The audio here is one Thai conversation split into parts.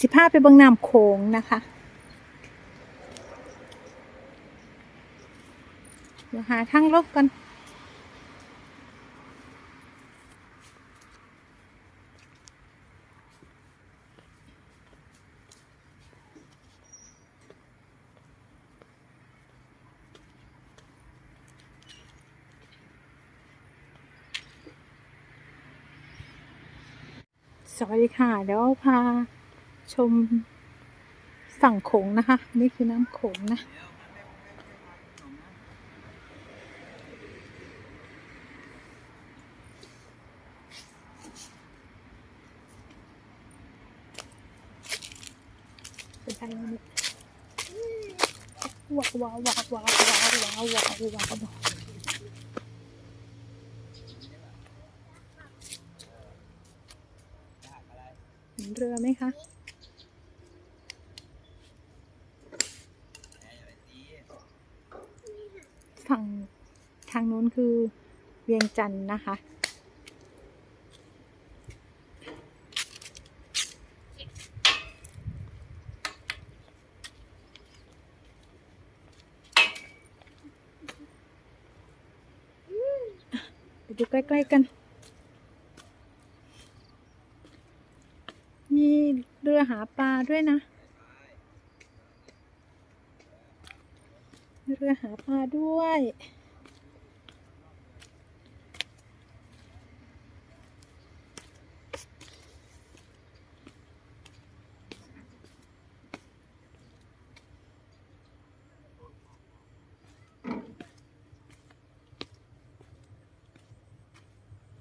สิพาไปเบิ่งน้ำโขงนะคะเดี๋ยวหาทางลบกันสวัสดีค่ะเดี๋ยวพา ชมสั่งโขงนะคะ นี่คือน้ำโขงนะไปไปนี่ว้าวว้าวว้าวว้าวว้าวว้าวว้าวเรือไหมคะางนู้นคือเวียงจันทร์นะคะ ไปดูใกล้ๆกัน มีเรือหาปลาด้วยนะเรือหาปลาด้วย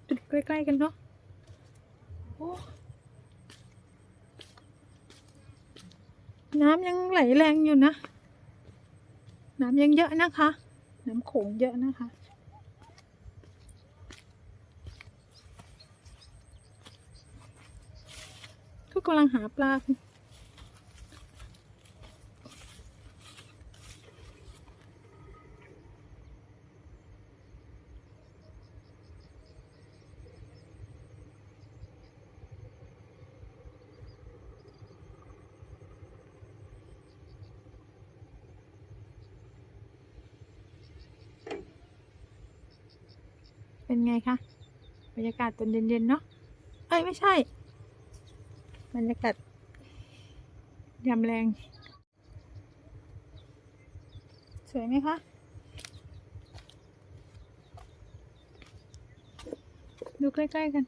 ดูใกล้ๆกันเนาะน้ำยังไหลแรงอยู่นะ น้ำยังเยอะนะคะ น้ำโขงเยอะนะคะ ก็กำลังหาปลา เป็นไงคะ บรรยากาศตอนเย็นๆเนาะเอ้ยไม่ใช่ บรรยากาศยามแรง สวยไหมคะดูใกล้ๆกัน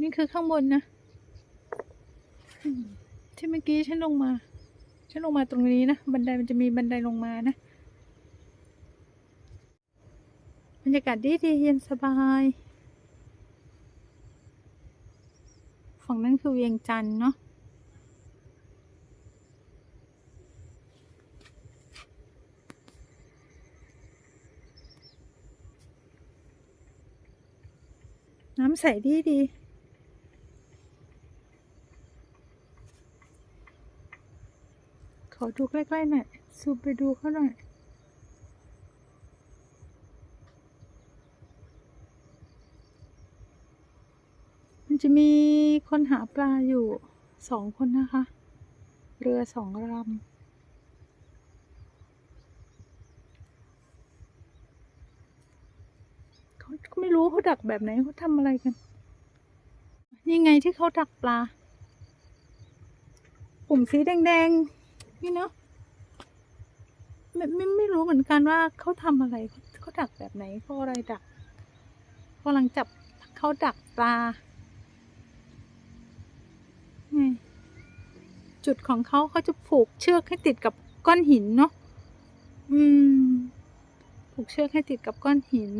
นี่คือข้างบนนะ ที่เมื่อกี้ฉันลงมา ฉันลงมาตรงนี้นะ บันไดมันจะมีบันไดลงมานะ บ รรยากาศดีดีเย็นสบาย ฝั่งนั้นคือเวียงจันทร์เนาะน้ำใสดีดีขอดูใกล้ๆหน่อยซูมไปดูเขาหน่อย จะมีคนหาปลาอยู่สองคนนะคะ เรือสองลำเขาไม่รู้เขาดักแบบไหนเขาทำอะไรกัน นี่ไงที่เขาดักปลาปุ่มสีแดงๆ นี่เนาะไม่ไม่ไม่รู้เหมือนกันว่าเขาทำอะไรเขาดักแบบไหนเขาอะไรดักกำลังจับเขาดักปลา จุดของเขาเขาจะผูกเชือกให้ติดกับก้อนหินเนาะอืม ผูกเชือกให้ติดกับก้อนหิน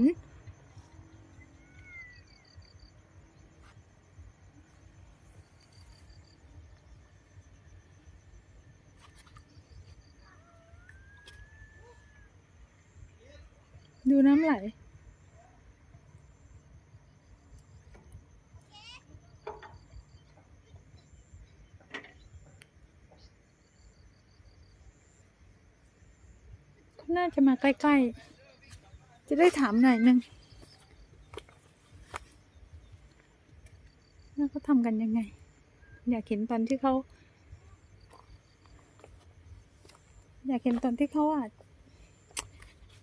ดูน้ำไหล จะมาใกล้ ๆ จะได้ถามหน่อยนึงว่าเขาทำกันยังไง อยากเห็นตอนที่เขา อยากเห็นตอนที่เขาอะ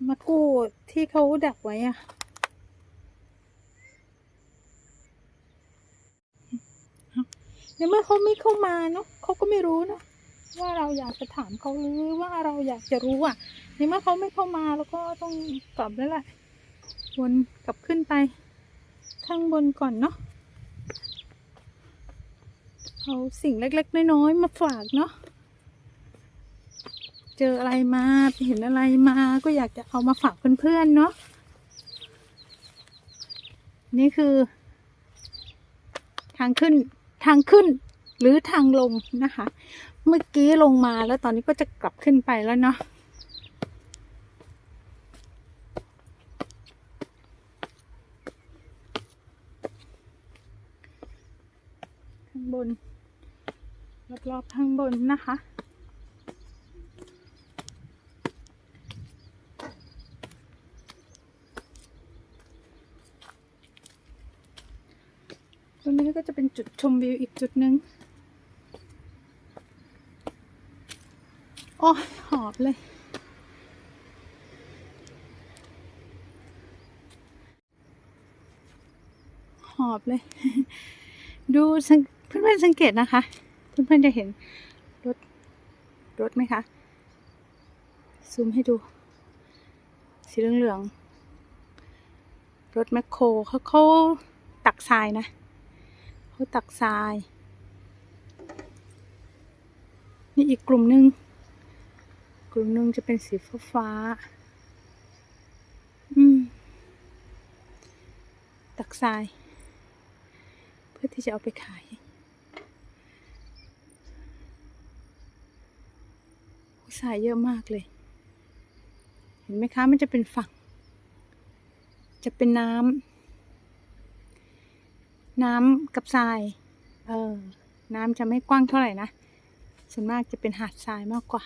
มากู้ที่เขาดักไว้อะในเมื่อเขาไม่เข้ามาเนาะเขาก็ไม่รู้เนาะ ว่าเราอยากจะถามเขาหรือว่าเราอยากจะรู้อะในเมื่อเขาไม่เข้ามาแล้วก็ต้องกลับแล้วแหละวนกลับขึ้นไป ข้างบนก่อนเนาะเอาสิ่งเล็กๆน้อยๆมาฝากเนาะเจออะไรมาไปเห็นอะไรมาก็อยากจะเอามาฝากเพื่อนๆเนาะนี่คือ ทางขึ้นทางขึ้นหรือทางลงนะคะ เมื่อกี้ลงมาแล้วตอนนี้ก็จะกลับขึ้นไปแล้วเนาะข้างบน รอบๆข้างบนนะคะตรงนี้ก็จะเป็นจุดชมวิวอีกจุดหนึ่งโอ้ยหอบเลย หอบเลย ดูสังเพื่อนๆสังเกตนะคะ เพื่อนๆจะเห็นรถรถไหมคะ ซูมให้ดู สีเหลืองๆ รถแมคโครเขาเขาตักทรายนะเขาตักทราย นี่อีกกลุ่มหนึ่ง กลุ่มหนึ่งจะเป็นสีฟ้าฟ้าอืมตักทราย เพื่อที่จะเอาไปขายโอ้ยทรายเยอะมากเลย เห็นไหมคะ มันจะเป็นฝั่ง จะเป็นน้ำ น้ำกับทราย เออ น้ำจะไม่กว้างเท่าไหร่นะ ส่วนมากจะเป็นหาดทรายมากกว่า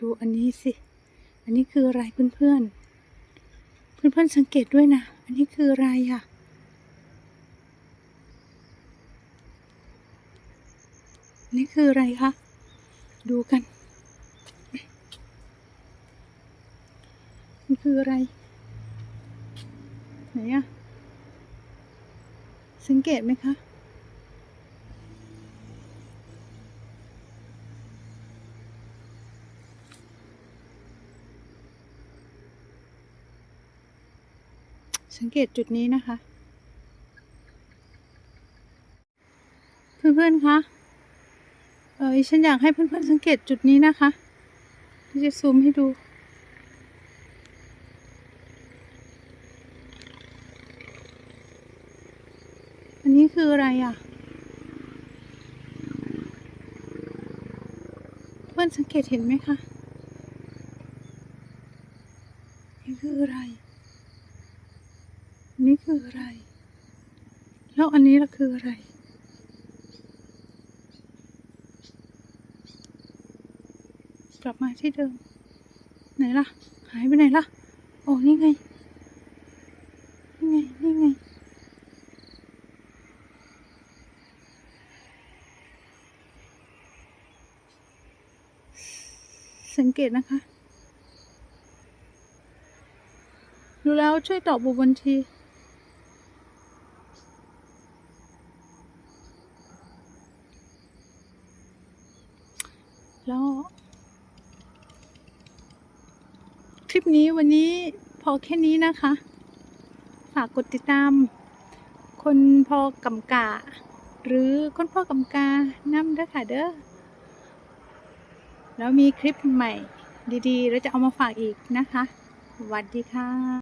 ดูอันนี้สิ อันนี้คืออะไรเพื่อนๆเพื่อนสังเกตด้วยนะ อันนี้คืออะไรอะ่ะอันนี้คืออะไรคะ ดูกัน มันคืออะไร ไหนอะสังเกตไหมคะ สังเกตจุดนี้นะคะ เพื่อนๆคะเออฉันอยากให้เพื่อนๆสังเกตจุดนี้นะคะที่จะซูมให้ดู อันนี้คืออะไรอะ เพื่อนสังเกตเห็นไหมคะ นี่คืออะไร คืออะไร แล้วอันนี้ล่ะคืออะไรกลับมาที่เดิม ไหนล่ะ หายไปไหนล่ะ โอ้นี่ไง นี่ไง นี่ไง สังเกตนะคะ ดูแล้วช่วยตอบบุบันที แล้ว คลิปนี้วันนี้พอแค่นี้นะคะ ฝากกดติดตาม คนพอกำกา หรือคนพ่อกำกานำเด้อค่ะเด้อแล้วมีคลิปใหม่ดีๆ แล้วจะเอามาฝากอีกนะคะสวัสดีค่ะ